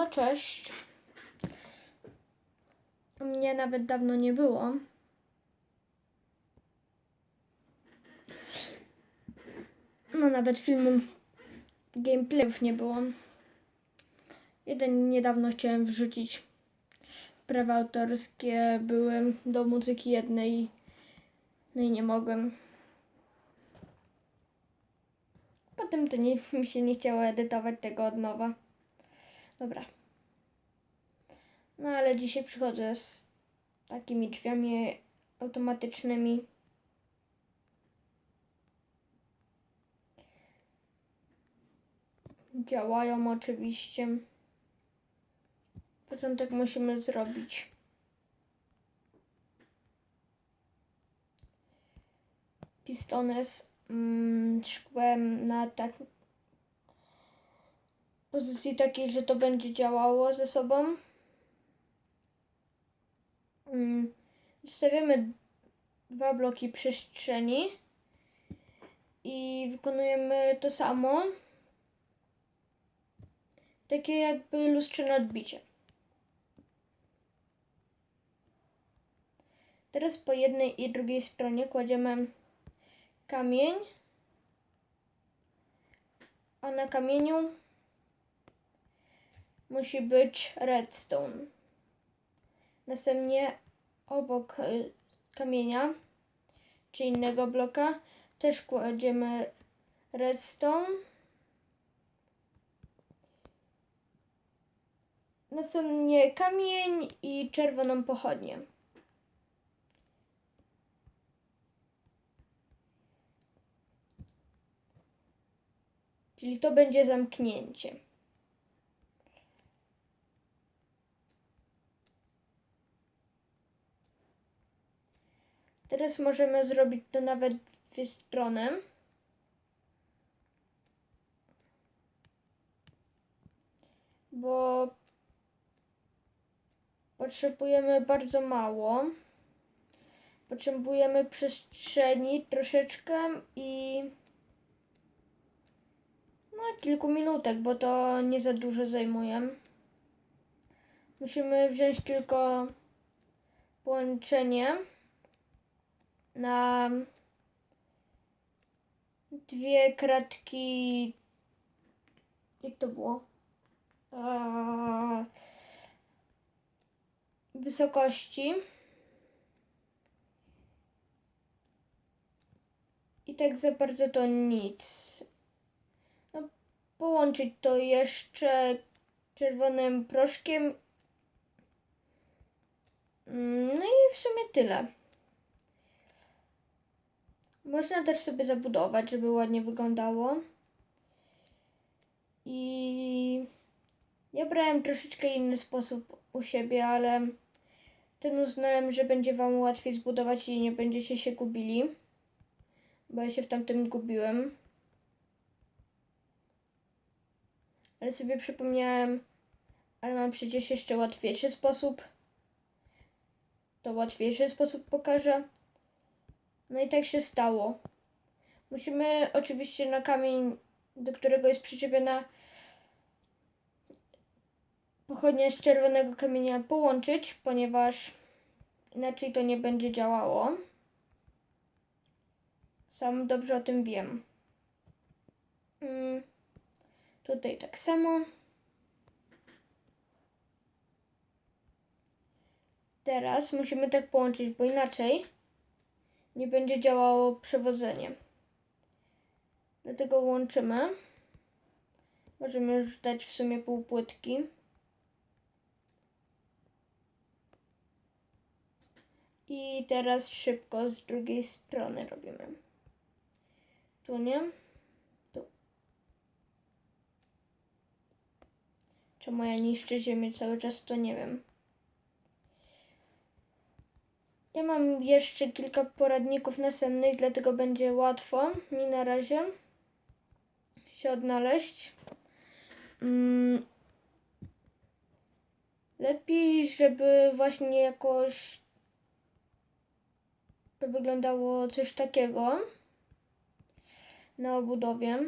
No cześć. Mnie nawet dawno nie było. No nawet filmów, gameplayów nie było. Jeden niedawno chciałem wrzucić. Prawa autorskie były do muzyki jednej. No i nie mogłem. Potem to nie, mi się nie chciało edytować tego od nowa. Dobra. No ale dzisiaj przychodzę z takimi drzwiami automatycznymi. Działają oczywiście. Początek musimy zrobić. Pistony z mm, szkłem na tak pozycji takiej, że to będzie działało ze sobą. Mm, Wstawiamy dwa bloki przestrzeni i wykonujemy to samo. Takie jakby lustrzane odbicie. Teraz po jednej i drugiej stronie kładziemy kamień, a na kamieniu musi być redstone. Następnie obok y, kamienia czy innego bloka też kładziemy redstone. Następnie kamień i czerwoną pochodnię. Czyli to będzie zamknięcie. Teraz możemy zrobić to nawet dwie strony. Bo potrzebujemy bardzo mało. Potrzebujemy przestrzeni troszeczkę i no kilku minutek, bo to nie za dużo zajmuje. Musimy wziąć tylko połączenie na dwie kratki. Jak to było? Eee, wysokości. I tak za bardzo to nic. No, połączyć to jeszcze czerwonym proszkiem. Mm, No i w sumie tyle. Można też sobie zabudować, żeby ładnie wyglądało. I ja brałem troszeczkę inny sposób u siebie, ale ten uznałem, że będzie Wam łatwiej zbudować i nie będziecie się gubili. Bo ja się w tamtym gubiłem. Ale sobie przypomniałem, ale mam przecież jeszcze łatwiejszy sposób. To łatwiejszy sposób pokażę. No i tak się stało. Musimy oczywiście na kamień, do którego jest przyczepiona pochodnia z czerwonego kamienia połączyć, ponieważ inaczej to nie będzie działało. Sam dobrze o tym wiem. Mm, tutaj tak samo. Teraz musimy tak połączyć, bo inaczej nie będzie działało przewodzenie. Dlatego łączymy. Możemy już dać w sumie pół płytki. I teraz szybko z drugiej strony robimy. Tu nie? Tu. Czemu ja niszczę ziemię cały czas, to nie wiem. Ja mam jeszcze kilka poradników następnych, dlatego będzie łatwo mi na razie się odnaleźć. Mm. Lepiej, żeby właśnie jakoś to wyglądało coś takiego na obudowie.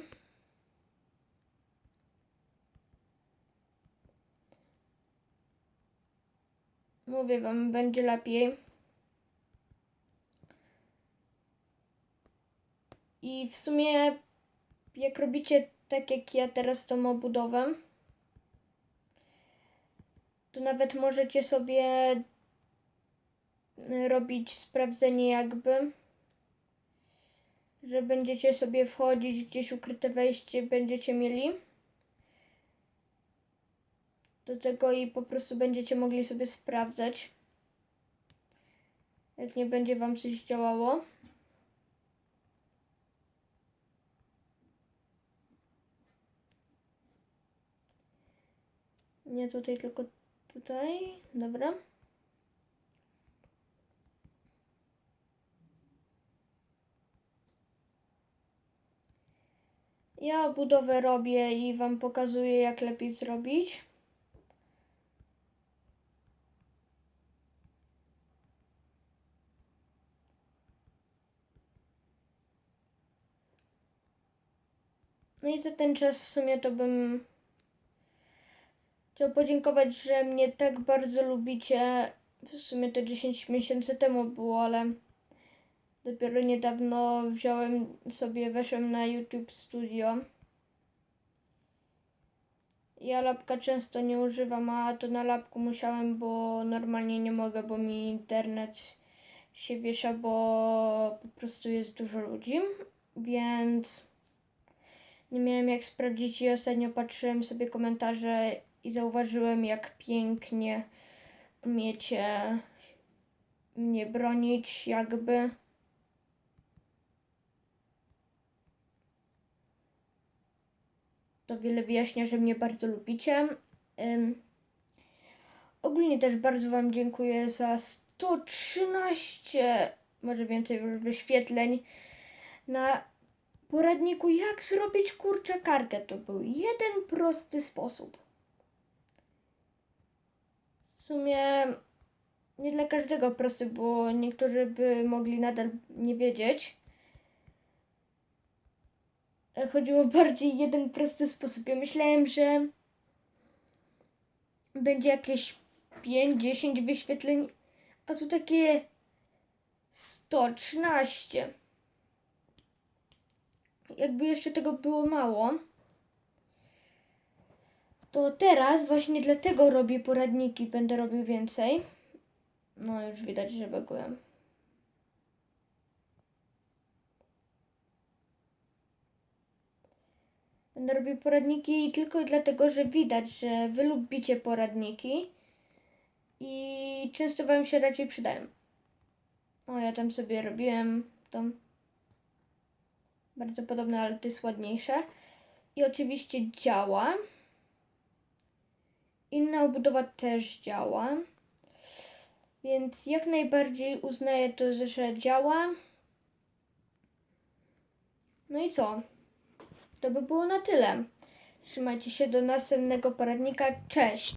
mówię wam, będzie lepiej. I w sumie, jak robicie tak jak ja teraz tą obudowę, to nawet możecie sobie y, robić sprawdzenie jakby, że będziecie sobie wchodzić gdzieś ukryte wejście będziecie mieli do tego i po prostu będziecie mogli sobie sprawdzać, jak nie będzie wam coś działało. Nie tutaj, tylko tutaj. Dobra. Ja budowę robię i Wam pokazuję, jak lepiej zrobić. No i za ten czas w sumie to bym chciał podziękować, że mnie tak bardzo lubicie. W sumie to 10 miesięcy temu było, ale dopiero niedawno wziąłem sobie, weszłem na YouTube Studio. Ja lapka często nie używam, a to na lapku musiałem, bo normalnie nie mogę, bo mi internet się wiesza, bo po prostu jest dużo ludzi, więc nie miałem jak sprawdzić i ostatnio patrzyłem sobie komentarze i zauważyłem, jak pięknie umiecie mnie bronić, jakby. To wiele wyjaśnia, że mnie bardzo lubicie. Ogólnie też bardzo Wam dziękuję za 113, może więcej już wyświetleń na poradniku, jak zrobić kurczę kartę. To był jeden prosty sposób. W sumie nie dla każdego prosty, bo niektórzy by mogli nadal nie wiedzieć. E, Chodziło bardziej jeden prosty sposób. Ja myślałem, że będzie jakieś 5-10 wyświetleń, a tu takie 113 jakby jeszcze tego było mało, to teraz właśnie dlatego robię poradniki, będę robił więcej. No już widać, że baguję. Będę robił poradniki tylko dlatego, że widać, że wy lubicie poradniki i często wam się raczej przydają. O, ja tam sobie robiłem tam bardzo podobne, ale to jest ładniejsze. I oczywiście działa. Inna obudowa też działa. Więc jak najbardziej uznaję to, że działa. No i co? To by było na tyle. Trzymajcie się do następnego poradnika. Cześć!